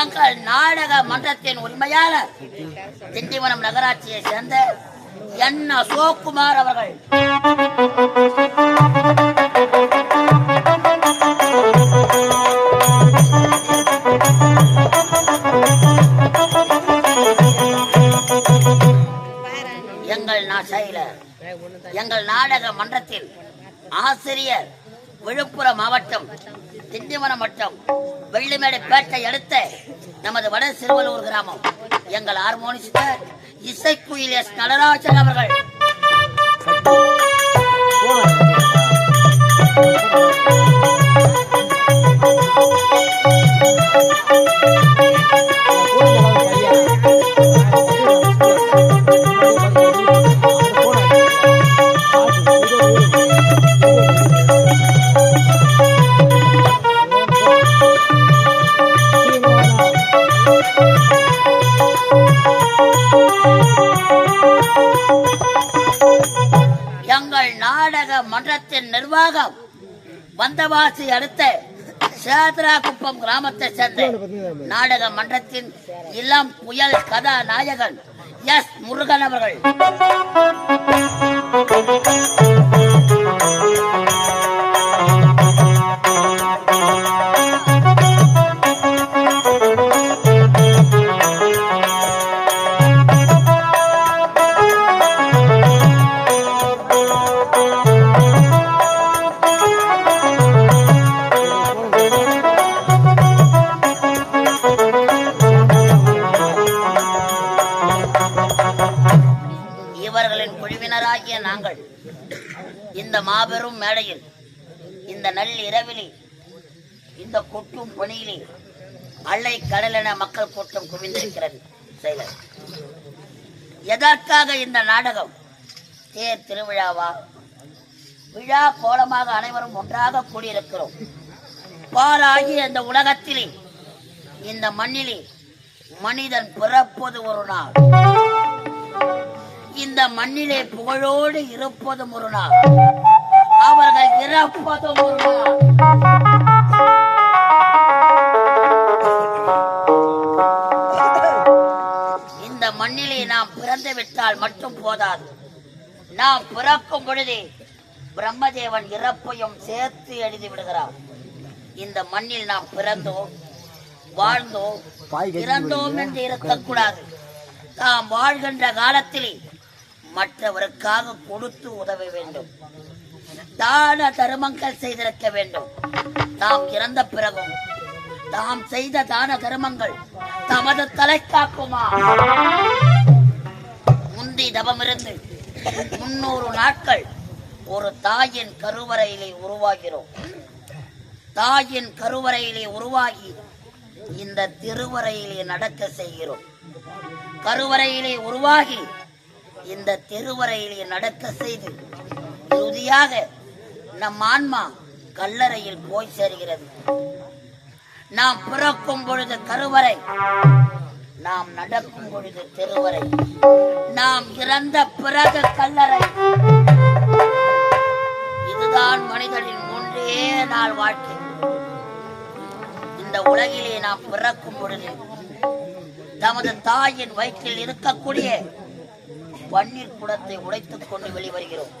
எங்கள் நாடக மன்றத்தின் உரிமையாளர் திண்டிவனம் நகராட்சியை சேர்ந்த என் அசோக்குமார் அவர்கள். எங்கள் செயலர் எங்கள் நாடக மன்றத்தில் ஆசிரியர் விழுப்புரம் மாவட்டம் திண்டிவனம் வட்டம் வெள்ளிமேடு பேட்டை அடுத்த நமது வட சிறுவலூர் கிராமம். எங்கள் ஹார்மோனிஸ்டர் இசைக்குயில் எஸ் நடராஜன் அவர்கள். மன்றத்தின் நிர்வாகம் வந்தவாசி அடுத்த சேதராகுப்பம் கிராமத்தை சேர்ந்த நாடக மன்றத்தின் இளம் புயல் கதாநாயகன் எஸ் முருகன் அவர்கள். இவர்களின் குழுவினராகிய நாங்கள் இந்த மாபெரும் மேடையில் இந்த நல் இரவிலே இந்த கொட்டும் பணியிலே அலை கடலென மக்கள் கூட்டம் குவிந்திருக்கிறது. செயலர். எதற்காக இந்த நாடகம்? தேர் திருவிழாவா? விழா கோலமாக அனைவரும் ஒன்றாக கூடியிருக்கிறோம். பாராகிய இந்த உலகத்திலே இந்த மண்ணிலே மனிதன் பிறப்பது ஒரு நாள். இந்த மண்ணிலே புகழோடு இருப்பதும் ஒரு நாள். அவர்கள் இறப்பதும் ஒரு நாள். இந்த மண்ணிலே நாம் பிறந்து விட்டால் மட்டும் போதாது. நாம் பிறக்கும் பொழுதே பிரம்மதேவன் இறப்பையும் சேர்த்து எழுதி விடுகிறார் இந்த மண்ணில் நாம் பிறந்தோம் வாழ்ந்தோம் இறந்தோம் என்று இருக்கக்கூடாது. தாம் வாழ்கின்ற காலத்திலே மற்றவருக்காக கொடுத்து உதவ வேண்டும். தான தர்மங்கள் செய்திருக்க வேண்டும். தாம் இறந்த பிறகும் தாம் செய்த தான தர்மங்கள் தமது தலை காக்குமா? முந்தி தவமிருந்து முன்னூறு நாட்கள் ஒரு தாயின் கருவறையிலே உருவாகிறோம். தாயின் கருவறையிலே உருவாகி இந்த திருவறையிலே நடக்க செய்கிறோம். கருவறையிலே உருவாகி இந்த திருவறையிலே நடக்க செய்து இறுதியாக நம் ஆன்மா கல்லறையில் போய் சேர்கிறது. நாம் பிறக்கும் பொழுது கருவறை நாம் நடக்கும் பொழுது திருவறை நாம் இறந்த பிறகு கல்லறை. இதுதான் மனிதனின் மூன்றே நாள் வாழ்க்கை. இந்த உலகிலே நாம் பிறக்கும் பொழுது தமது தாயின் வயிற்றில் இருக்கக்கூடிய பன்னீர் குடத்தை உடைத்துக் கொண்டு வெளிவருகிறோம்.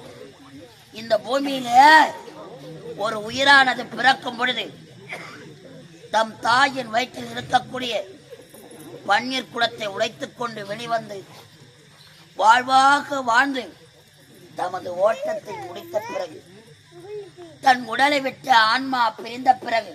இந்த பூமியில ஒரு உயிரானது பிறக்கும் பொழுது தம் தாயின் வயிற்றில் இருக்கக்கூடிய பன்னீர் குடத்தை உடைத்துக் கொண்டு வெளிவந்து வாழ்வாக வாழ்ந்து தமது ஓட்டத்தை முடித்த பிறகு தன் உடலை விட்டு ஆன்மா பிரிந்த பிறகு